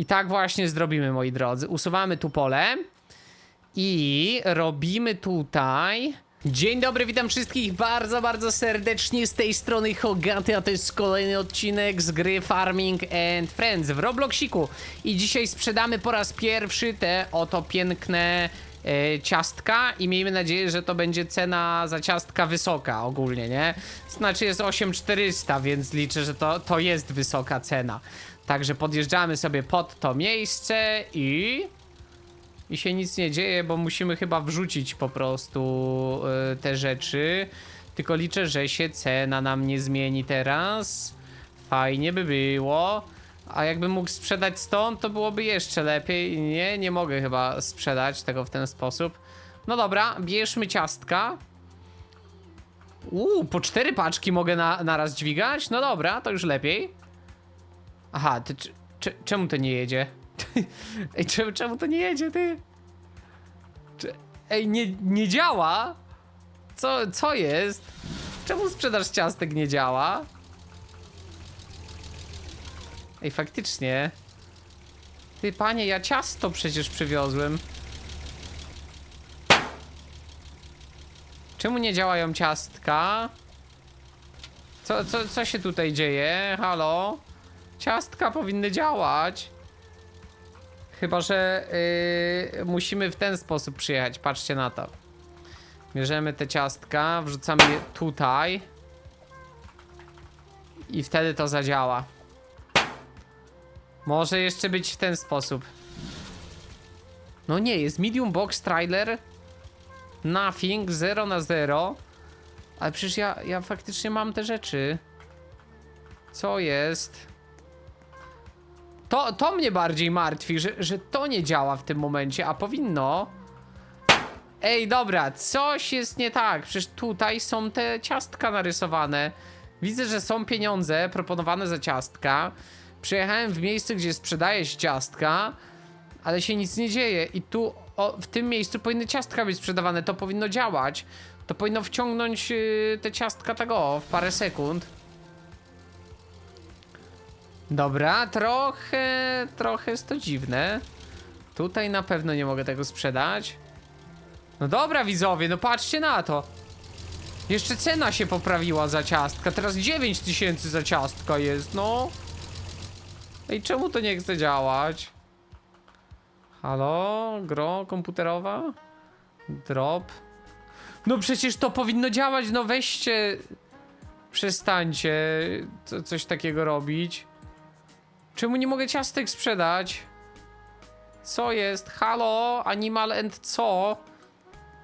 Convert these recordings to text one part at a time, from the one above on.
I tak właśnie zrobimy, moi drodzy. Usuwamy tu pole i robimy tutaj... Dzień dobry, witam wszystkich bardzo, bardzo serdecznie z tej strony Hogaty, a to jest kolejny odcinek z gry Farming and Friends w Robloxiku. I dzisiaj sprzedamy po raz pierwszy te oto piękne e, ciastka i miejmy nadzieję, że to będzie cena za ciastka wysoka ogólnie, nie? Znaczy jest 8400, więc liczę, że to, to jest wysoka cena. Także podjeżdżamy sobie pod to miejsce i... I się nic nie dzieje, bo musimy chyba wrzucić po prostu y, te rzeczy. Tylko liczę, że się cena nam nie zmieni teraz. Fajnie by było. A jakbym mógł sprzedać stąd, to byłoby jeszcze lepiej. Nie, nie mogę chyba sprzedać tego w ten sposób. No dobra, bierzmy ciastka. Uuu, po cztery paczki mogę na, naraz dźwigać? No dobra, to już lepiej. Aha, ty, czemu to nie jedzie? Ej, czemu, czemu to nie jedzie, ty? Ej, nie, nie działa? Co, co jest? Czemu sprzedaż ciastek nie działa? Ej, faktycznie. Ty, panie, ja ciasto przecież przywiozłem. Czemu nie działają ciastka? Co, co, co się tutaj dzieje? Halo? Ciastka powinny działać. Chyba, że yy, musimy w ten sposób przyjechać. Patrzcie na to. Bierzemy te ciastka, wrzucamy je tutaj. I wtedy to zadziała. Może jeszcze być w ten sposób. No nie, jest medium box trailer. Nothing, 0 na 0. Ale przecież ja, ja faktycznie mam te rzeczy. Co jest? To, to mnie bardziej martwi, że, że to nie działa w tym momencie, a powinno. Ej, dobra, coś jest nie tak. Przecież tutaj są te ciastka narysowane. Widzę, że są pieniądze proponowane za ciastka. Przyjechałem w miejsce, gdzie sprzedaje się ciastka, ale się nic nie dzieje. I tu, o, w tym miejscu powinny ciastka być sprzedawane. To powinno działać. To powinno wciągnąć yy, te ciastka tego w parę sekund. Dobra, trochę, trochę jest to dziwne. Tutaj na pewno nie mogę tego sprzedać. No dobra, widzowie, no patrzcie na to. Jeszcze cena się poprawiła za ciastka. Teraz 9000 za ciastka jest, no. Ej, czemu to nie chce działać? Halo? Gro komputerowa? Drop? No przecież to powinno działać, no weźcie... Przestańcie co, coś takiego robić. Czemu nie mogę ciastek sprzedać? Co jest? Halo, Animal and co?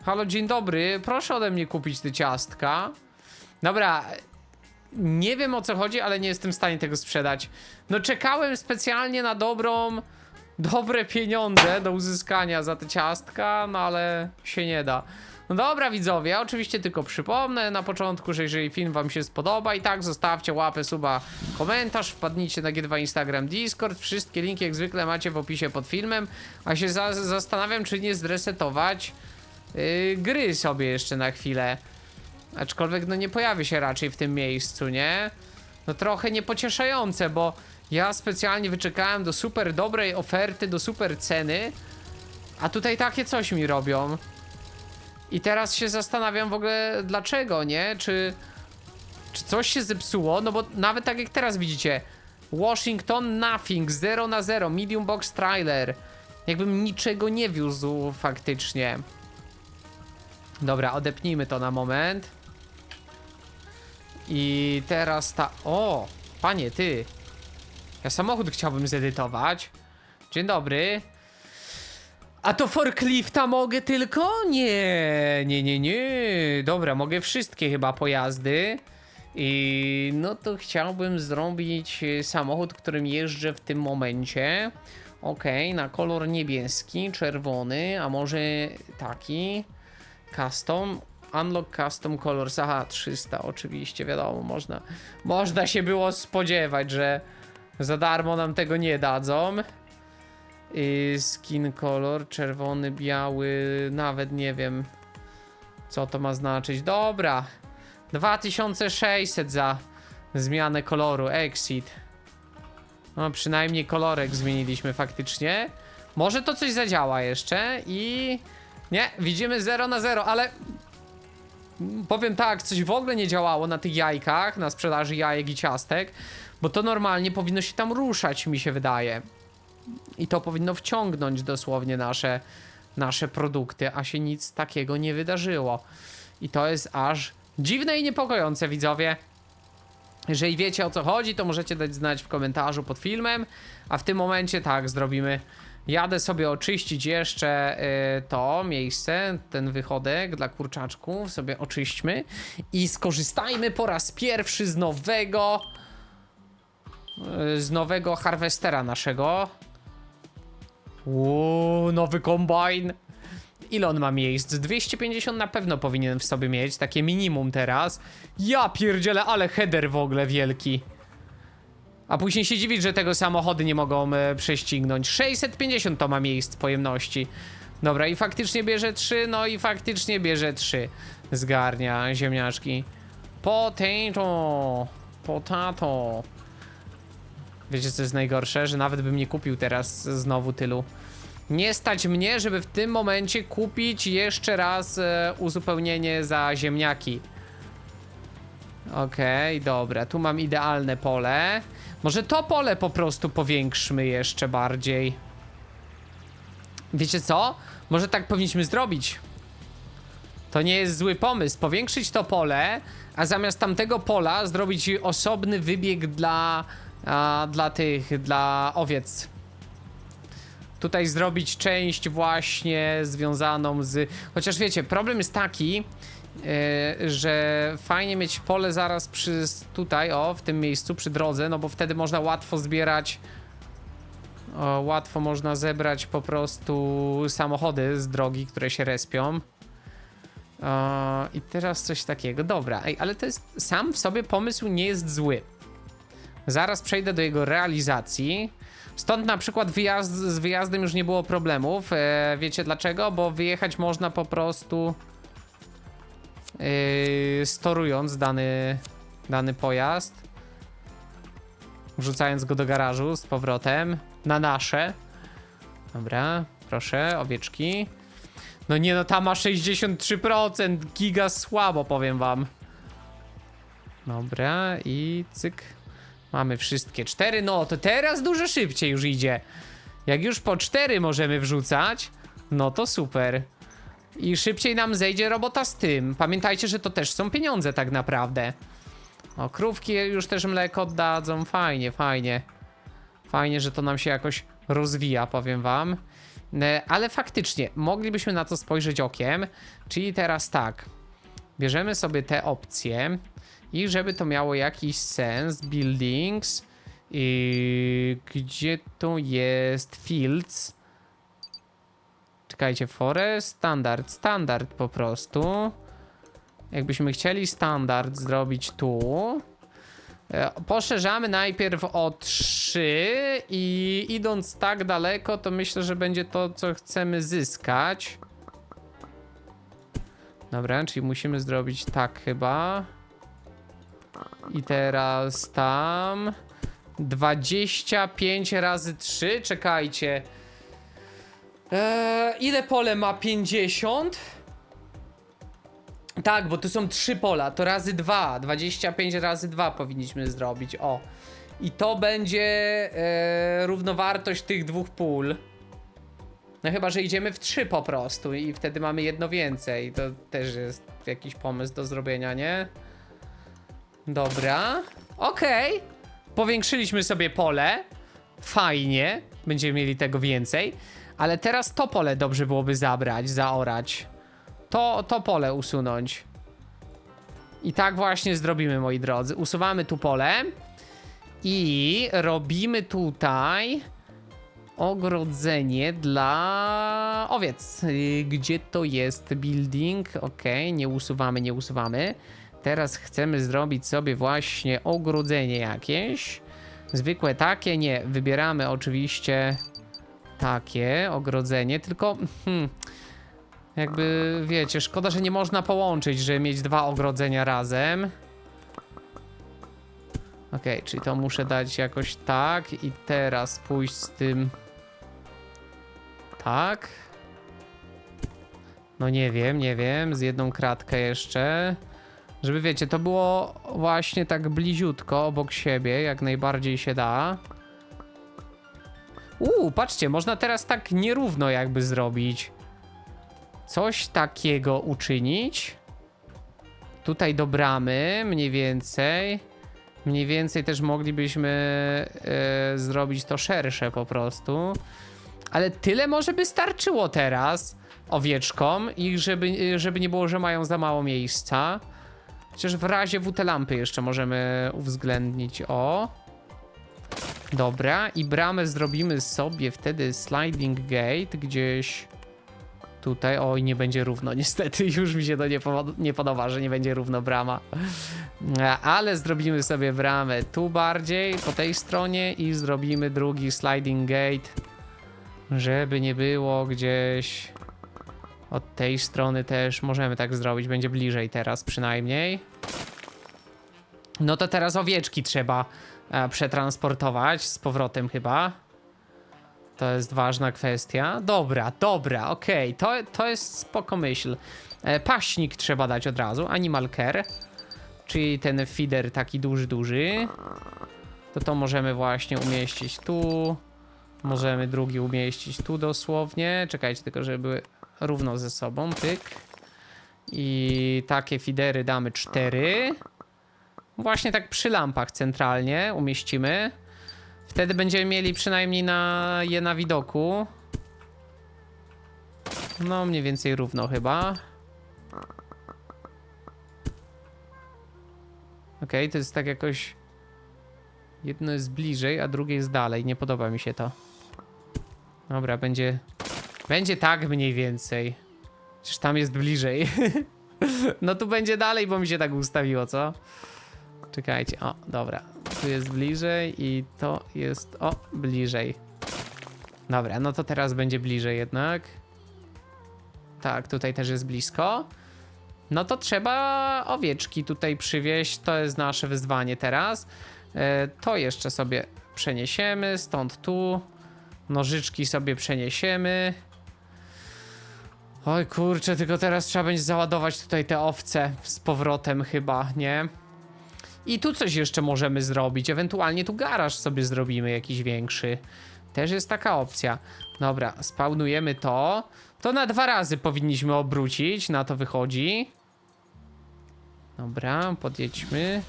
Halo, dzień dobry. Proszę ode mnie kupić te ciastka. Dobra, nie wiem o co chodzi, ale nie jestem w stanie tego sprzedać. No czekałem specjalnie na dobrą, dobre pieniądze do uzyskania za te ciastka, no ale się nie da. No dobra widzowie, oczywiście tylko przypomnę na początku, że jeżeli film wam się spodoba i tak zostawcie łapę, suba, komentarz, wpadnijcie na G2 Instagram, Discord, wszystkie linki jak zwykle macie w opisie pod filmem, a się za zastanawiam czy nie zresetować yy, gry sobie jeszcze na chwilę. Aczkolwiek no nie pojawi się raczej w tym miejscu, nie? No trochę niepocieszające, bo ja specjalnie wyczekałem do super dobrej oferty, do super ceny, a tutaj takie coś mi robią. I teraz się zastanawiam w ogóle dlaczego, nie? Czy, czy coś się zepsuło? No bo nawet tak jak teraz widzicie, Washington nothing, 0 na 0, medium box trailer. Jakbym niczego nie wiózł faktycznie. Dobra, odepnijmy to na moment. I teraz ta... O! Panie, ty! Ja samochód chciałbym zedytować. Dzień dobry. A to forklifta mogę tylko? Nie, nie, nie, nie. Dobra, mogę wszystkie chyba pojazdy. I no to chciałbym zrobić y, samochód, którym jeżdżę w tym momencie. Okej, na kolor niebieski, czerwony, a może taki. Custom. Unlock custom colors. Aha, 300 oczywiście, wiadomo, można, można się było spodziewać, że za darmo nam tego nie dadzą. Yy, skin color, czerwony, biały, nawet nie wiem co to ma znaczyć. Dobra, 2600 za zmianę koloru, exit. No, przynajmniej kolorek zmieniliśmy faktycznie. Może to coś zadziała jeszcze i... Nie, widzimy 0 na 0, ale... Powiem tak, coś w ogóle nie działało na tych jajkach, na sprzedaży jajek i ciastek, bo to normalnie powinno się tam ruszać, mi się wydaje. I to powinno wciągnąć dosłownie nasze, nasze produkty, a się nic takiego nie wydarzyło. I to jest aż dziwne i niepokojące, widzowie. Jeżeli wiecie o co chodzi, to możecie dać znać w komentarzu pod filmem. A w tym momencie tak zrobimy. Jadę sobie oczyścić jeszcze y, to miejsce, ten wychodek dla kurczaczków. Sobie oczyśćmy i skorzystajmy po raz pierwszy z nowego. y, Z nowego harwestera naszego. Uuu, nowy kombajn. Ile on ma miejsc? 250 na pewno powinien w sobie mieć, takie minimum teraz. Ja pierdzielę, ale header w ogóle wielki. A później się dziwić, że tego samochody nie mogą e, prześcignąć. 650 to ma miejsc pojemności. Dobra, i faktycznie bierze 3, no i faktycznie bierze 3. Zgarnia ziemniaczki. Potato. Potato. Wiecie co jest najgorsze? Że nawet bym nie kupił teraz znowu tylu. Nie stać mnie, żeby w tym momencie kupić jeszcze raz e, uzupełnienie za ziemniaki. Okej, dobra, tu mam idealne pole. Może to pole po prostu powiększmy jeszcze bardziej. Wiecie co? Może tak powinniśmy zrobić. To nie jest zły pomysł. Powiększyć to pole, a zamiast tamtego pola zrobić osobny wybieg dla, a, dla tych, dla owiec. Tutaj zrobić część właśnie związaną z. Chociaż wiecie, problem jest taki, e, że fajnie mieć pole zaraz przy tutaj, o, w tym miejscu, przy drodze, no bo wtedy można łatwo zbierać. O, łatwo można zebrać po prostu samochody z drogi, które się respią. O, I teraz coś takiego. Dobra, ej, ale to jest sam w sobie pomysł nie jest zły. Zaraz przejdę do jego realizacji. Stąd na przykład wyjazd, z wyjazdem już nie było problemów. E, wiecie dlaczego? Bo wyjechać można po prostu yy, storując dany, dany pojazd. Wrzucając go do garażu z powrotem na nasze. Dobra, proszę, owieczki. No nie no, ta ma 63%, giga słabo, powiem wam. Dobra, i cyk. Mamy wszystkie cztery, no to teraz dużo szybciej już idzie. Jak już po cztery możemy wrzucać, no to super. I szybciej nam zejdzie robota z tym. Pamiętajcie, że to też są pieniądze tak naprawdę. O, krówki już też mleko oddadzą, fajnie, fajnie. Fajnie, że to nam się jakoś rozwija, powiem wam. E, Ale faktycznie, moglibyśmy na to spojrzeć okiem. Czyli teraz tak. Bierzemy sobie te opcje. I żeby to miało jakiś sens, buildings. I gdzie tu jest fields? Czekajcie, forest, standard, standard po prostu. Jakbyśmy chcieli standard zrobić tu. e, Poszerzamy najpierw o 3 i idąc tak daleko, to myślę, że będzie to, co chcemy zyskać. Dobra, czyli musimy zrobić tak chyba. I teraz tam 25 razy 3, czekajcie. Eee, ile pole ma 50? Tak, bo tu są trzy pola, to razy 2, 25 razy 2 powinniśmy zrobić, o. I to będzie e, równowartość tych dwóch pól. No chyba, że idziemy w trzy po prostu i wtedy mamy jedno więcej. To też jest jakiś pomysł do zrobienia, nie? Dobra. Okej. Powiększyliśmy sobie pole. Fajnie. Będziemy mieli tego więcej. Ale teraz to pole dobrze byłoby zabrać, zaorać. To, to pole usunąć. I tak właśnie zrobimy, moi drodzy. Usuwamy tu pole. I robimy tutaj ogrodzenie dla owiec. Gdzie to jest building? Ok, nie usuwamy, nie usuwamy. Teraz chcemy zrobić sobie właśnie ogrodzenie jakieś. Zwykłe takie, nie. Wybieramy oczywiście takie ogrodzenie, tylko hmm, jakby wiecie, szkoda, że nie można połączyć, żeby mieć dwa ogrodzenia razem. Okej, czyli to muszę dać jakoś tak i teraz pójść z tym. Tak. No nie wiem, nie wiem, z jedną kratkę jeszcze. Żeby wiecie, to było właśnie tak bliziutko obok siebie, jak najbardziej się da. Uuu, patrzcie, można teraz tak nierówno jakby zrobić. Coś takiego uczynić. Tutaj do bramy, mniej więcej. Mniej więcej też moglibyśmy e, zrobić to szersze po prostu. Ale tyle może by starczyło teraz owieczkom i żeby, żeby nie było, że mają za mało miejsca. Chociaż w razie W te lampy jeszcze możemy uwzględnić. O. Dobra, i bramę zrobimy sobie wtedy sliding gate gdzieś tutaj. Oj, nie będzie równo, niestety. Już mi się to nie, nie podoba, że nie będzie równo brama. E, Ale zrobimy sobie bramę tu bardziej, po tej stronie i zrobimy drugi sliding gate, żeby nie było gdzieś od tej strony też możemy tak zrobić, będzie bliżej teraz przynajmniej. No to teraz owieczki trzeba e, przetransportować z powrotem chyba. To jest ważna kwestia. Dobra, dobra, okej, to, to jest spoko myśl. E, paśnik trzeba dać od razu, animal care. Czyli ten feeder taki duży, duży. To to możemy właśnie umieścić tu. Możemy drugi umieścić tu dosłownie. Czekajcie tylko, żeby równo ze sobą. Pyk. I takie feedery damy cztery. Właśnie tak przy lampach centralnie umieścimy. Wtedy będziemy mieli przynajmniej na je na widoku. No, mniej więcej równo chyba. Okej, to jest tak jakoś. Jedno jest bliżej, a drugie jest dalej. Nie podoba mi się to. Dobra, będzie. Będzie tak mniej więcej. Przecież tam jest bliżej. no tu będzie dalej, bo mi się tak ustawiło, co? Czekajcie, o, dobra. Tu jest bliżej i to jest, o, bliżej. Dobra, no to teraz będzie bliżej jednak. Tak, tutaj też jest blisko. No to trzeba owieczki tutaj przywieźć. To jest nasze wyzwanie teraz. E, to jeszcze sobie przeniesiemy stąd tu. Nożyczki sobie przeniesiemy. Oj kurczę, tylko teraz trzeba będzie załadować tutaj te owce z powrotem chyba, nie? I tu coś jeszcze możemy zrobić. Ewentualnie tu garaż sobie zrobimy jakiś większy. Też jest taka opcja. Dobra, spawnujemy to. To na dwa razy powinniśmy obrócić, na to wychodzi. Dobra, podjedźmy.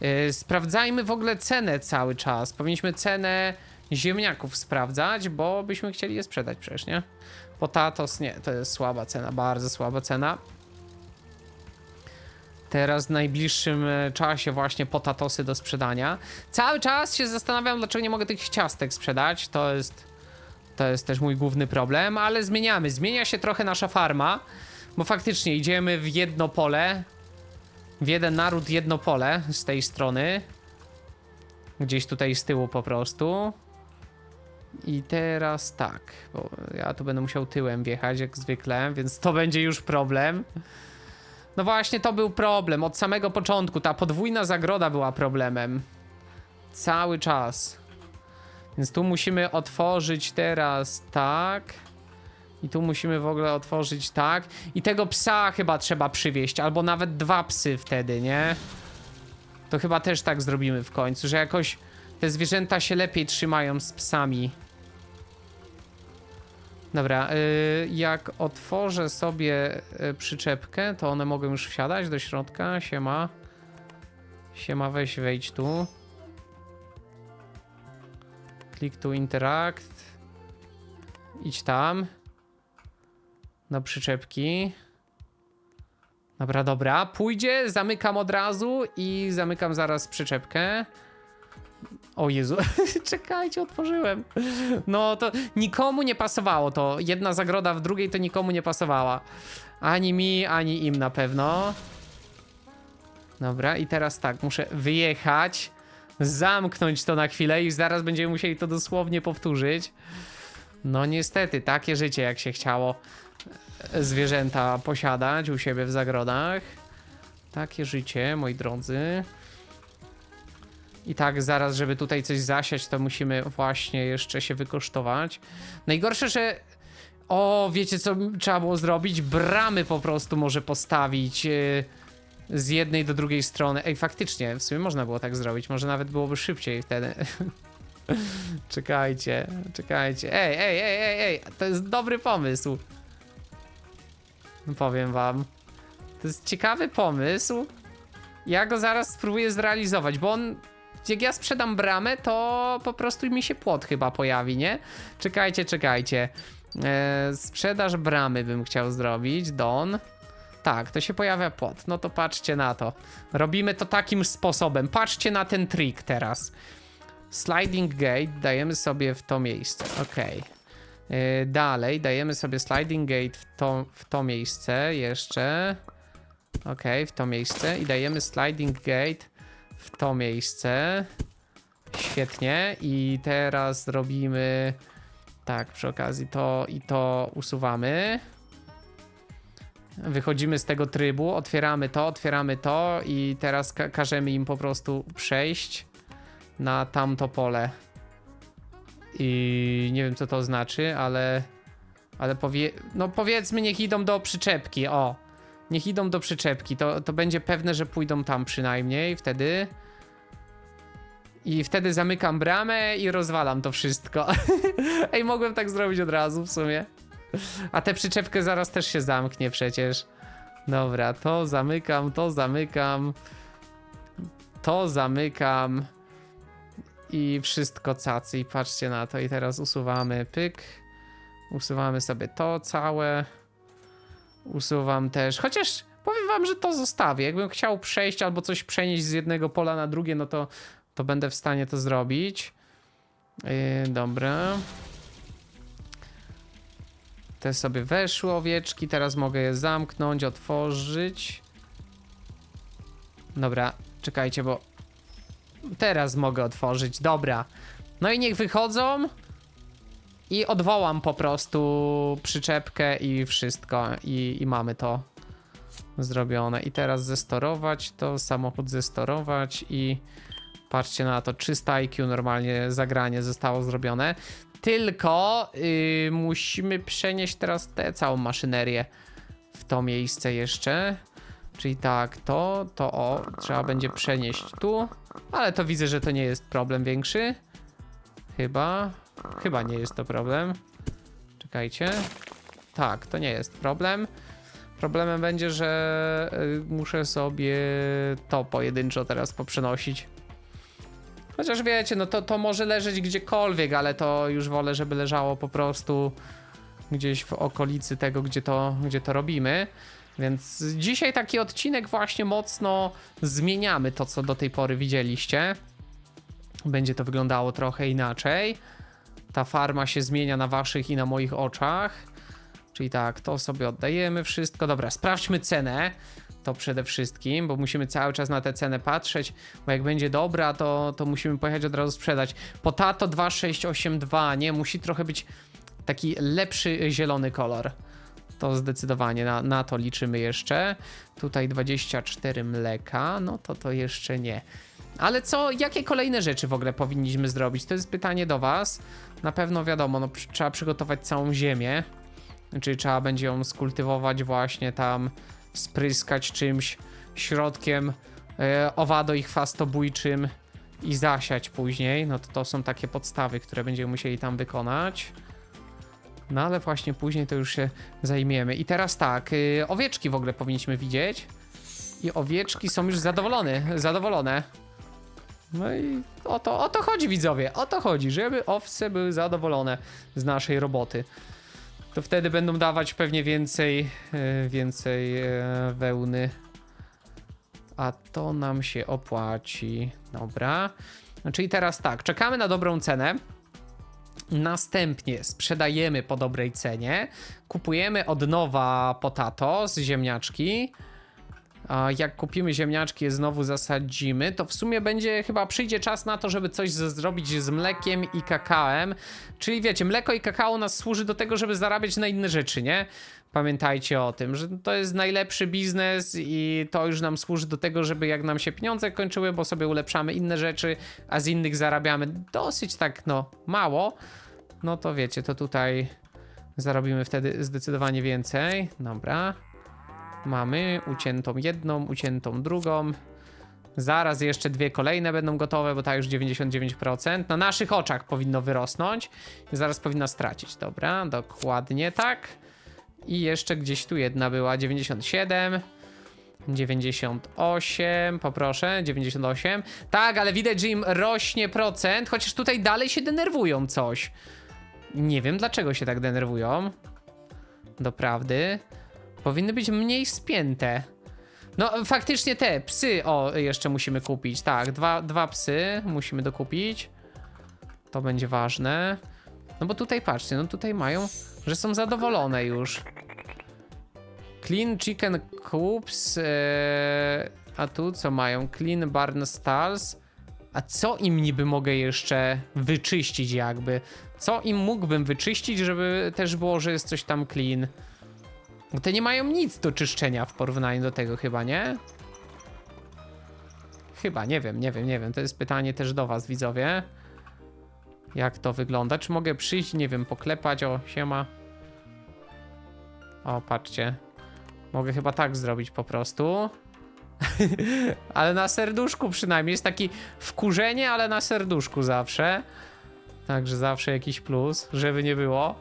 Yy, sprawdzajmy w ogóle cenę cały czas. Powinniśmy cenę ziemniaków sprawdzać, bo byśmy chcieli je sprzedać przecież, nie? Potatos, nie, to jest słaba cena, bardzo słaba cena. Teraz w najbliższym e, czasie właśnie potatosy do sprzedania. Cały czas się zastanawiam, dlaczego nie mogę tych ciastek sprzedać. To jest, to jest też mój główny problem, ale zmieniamy. Zmienia się trochę nasza farma, bo faktycznie idziemy w jedno pole. W jeden naród, jedno pole z tej strony. Gdzieś tutaj z tyłu po prostu. I teraz tak, bo ja tu będę musiał tyłem wjechać jak zwykle, więc to będzie już problem. No właśnie, to był problem od samego początku. Ta podwójna zagroda była problemem. Cały czas. Więc tu musimy otworzyć teraz tak. I tu musimy w ogóle otworzyć tak. I tego psa chyba trzeba przywieźć, albo nawet dwa psy wtedy, nie? To chyba też tak zrobimy w końcu, że jakoś te zwierzęta się lepiej trzymają z psami. Dobra, y, jak otworzę sobie y, przyczepkę, to one mogą już wsiadać do środka. Siema. Siema, weź wejdź tu. Klik tu interact. Idź tam. Do przyczepki. Dobra, dobra. Pójdzie, zamykam od razu i zamykam zaraz przyczepkę. O Jezu, czekajcie, otworzyłem. No to nikomu nie pasowało to. Jedna zagroda w drugiej to nikomu nie pasowała. Ani mi, ani im na pewno. Dobra, i teraz tak, muszę wyjechać, zamknąć to na chwilę i zaraz będziemy musieli to dosłownie powtórzyć. No niestety, takie życie jak się chciało e, zwierzęta posiadać u siebie w zagrodach. Takie życie, moi drodzy. I tak zaraz, żeby tutaj coś zasiać, to musimy właśnie jeszcze się wykosztować. Najgorsze, że... O, wiecie co trzeba było zrobić? Bramy po prostu może postawić yy, z jednej do drugiej strony. Ej, faktycznie, w sumie można było tak zrobić. Może nawet byłoby szybciej wtedy. czekajcie, czekajcie. Ej, ej, ej, ej, ej, to jest dobry pomysł. Powiem wam. To jest ciekawy pomysł. Ja go zaraz spróbuję zrealizować, bo on. Jak ja sprzedam bramę, to po prostu mi się płot chyba pojawi, nie? Czekajcie, czekajcie. E, sprzedaż bramy bym chciał zrobić. Don. Tak, to się pojawia płot. No to patrzcie na to. Robimy to takim sposobem. Patrzcie na ten trik teraz. Sliding gate dajemy sobie w to miejsce. Ok. E, dalej dajemy sobie sliding gate w to, w to miejsce jeszcze. Ok, w to miejsce i dajemy sliding gate w to miejsce. Świetnie. I teraz robimy tak, przy okazji to i to usuwamy. Wychodzimy z tego trybu, otwieramy to, otwieramy to i teraz ka każemy im po prostu przejść na tamto pole. I nie wiem co to znaczy, ale ale powie no powiedzmy niech idą do przyczepki, o. Niech idą do przyczepki, to, to będzie pewne, że pójdą tam przynajmniej wtedy. I wtedy zamykam bramę i rozwalam to wszystko. Ej, mogłem tak zrobić od razu w sumie. A tę przyczepkę zaraz też się zamknie przecież. Dobra, to zamykam, to zamykam. To zamykam. I wszystko cacy. I patrzcie na to. I teraz usuwamy pyk. Usuwamy sobie to całe. Usuwam też. Chociaż powiem wam, że to zostawię. Jakbym chciał przejść albo coś przenieść z jednego pola na drugie, no to, to będę w stanie to zrobić. Yy, dobra. Te sobie weszły owieczki. Teraz mogę je zamknąć, otworzyć. Dobra, czekajcie, bo teraz mogę otworzyć. Dobra. No i niech wychodzą. I odwołam po prostu przyczepkę i wszystko. I, i mamy to zrobione. I teraz zestorować to, samochód zestorować i patrzcie na to, 300 IQ normalnie zagranie zostało zrobione. Tylko yy, musimy przenieść teraz tę całą maszynerię w to miejsce jeszcze. Czyli tak, to, to o, trzeba będzie przenieść tu. Ale to widzę, że to nie jest problem większy. Chyba. Chyba nie jest to problem. Czekajcie. Tak, to nie jest problem. Problemem będzie, że y, muszę sobie to pojedynczo teraz poprzenosić. Chociaż wiecie, no to, to może leżeć gdziekolwiek, ale to już wolę, żeby leżało po prostu gdzieś w okolicy tego, gdzie to, gdzie to robimy. Więc dzisiaj taki odcinek właśnie mocno zmieniamy to, co do tej pory widzieliście. Będzie to wyglądało trochę inaczej. Ta farma się zmienia na waszych i na moich oczach. Czyli tak, to sobie oddajemy wszystko. Dobra, sprawdźmy cenę. To przede wszystkim, bo musimy cały czas na tę cenę patrzeć, bo jak będzie dobra, to, to musimy pojechać od razu sprzedać. Potato 2682, nie? Musi trochę być taki lepszy zielony kolor. To zdecydowanie na, na to liczymy jeszcze. Tutaj 24 mleka, no to to jeszcze nie. Ale co, jakie kolejne rzeczy w ogóle powinniśmy zrobić? To jest pytanie do Was. Na pewno wiadomo, no, trzeba przygotować całą ziemię. Czyli trzeba będzie ją skultywować właśnie tam, spryskać czymś, środkiem e, owado i chwastobójczym i zasiać później. No to to są takie podstawy, które będziemy musieli tam wykonać. No ale właśnie później to już się zajmiemy. I teraz tak, y, owieczki w ogóle powinniśmy widzieć. I owieczki są już zadowolone, zadowolone. No i o to, o to chodzi widzowie, o to chodzi, żeby owce były zadowolone z naszej roboty. To wtedy będą dawać pewnie więcej, e, więcej e, wełny. A to nam się opłaci. Dobra. No, czyli teraz tak, czekamy na dobrą cenę. Następnie sprzedajemy po dobrej cenie. Kupujemy od nowa potato z ziemniaczki. Jak kupimy ziemniaczki, je znowu zasadzimy, to w sumie będzie chyba przyjdzie czas na to, żeby coś zrobić z mlekiem i kakałem. Czyli wiecie, mleko i kakao nas służy do tego, żeby zarabiać na inne rzeczy, nie? Pamiętajcie o tym, że to jest najlepszy biznes i to już nam służy do tego, żeby jak nam się pieniądze kończyły, bo sobie ulepszamy inne rzeczy, a z innych zarabiamy dosyć tak, no, mało. No to wiecie, to tutaj zarobimy wtedy zdecydowanie więcej. Dobra. Mamy uciętą jedną, uciętą drugą. Zaraz jeszcze dwie kolejne będą gotowe, bo ta już 99%. Na naszych oczach powinno wyrosnąć. Zaraz powinna stracić. Dobra, dokładnie tak. I jeszcze gdzieś tu jedna była. 97. 98, poproszę, 98. Tak, ale widać, że im rośnie procent, chociaż tutaj dalej się denerwują coś. Nie wiem, dlaczego się tak denerwują. Doprawdy. Powinny być mniej spięte. No, faktycznie te psy, o, jeszcze musimy kupić. Tak, dwa, dwa psy musimy dokupić. To będzie ważne. No bo tutaj patrzcie, no tutaj mają, że są zadowolone już. Clean Chicken Coops. e, a tu co mają? Clean Barn Stalls. A co im niby mogę jeszcze wyczyścić jakby? Co im mógłbym wyczyścić, żeby też było, że jest coś tam clean? Te nie mają nic do czyszczenia w porównaniu do tego chyba, nie? Chyba, nie wiem, nie wiem, nie wiem. To jest pytanie też do was, widzowie. Jak to wygląda? Czy mogę przyjść, nie wiem, poklepać? O, siema. O, patrzcie. Mogę chyba tak zrobić po prostu. ale na serduszku przynajmniej. Jest taki wkurzenie, ale na serduszku zawsze. Także zawsze jakiś plus, żeby nie było.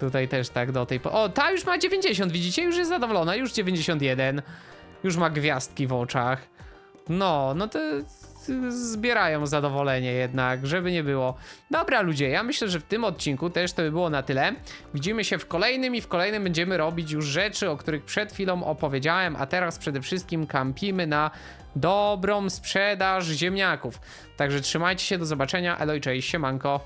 Tutaj też tak do tej. O, ta już ma 90, widzicie? Już jest zadowolona, już 91. Już ma gwiazdki w oczach. No, no to zbierają zadowolenie jednak, żeby nie było. Dobra ludzie, ja myślę, że w tym odcinku też to by było na tyle. Widzimy się w kolejnym i w kolejnym będziemy robić już rzeczy, o których przed chwilą opowiedziałem, a teraz przede wszystkim kampimy na dobrą sprzedaż ziemniaków. Także trzymajcie się, do zobaczenia, elo i cześć, siemanko.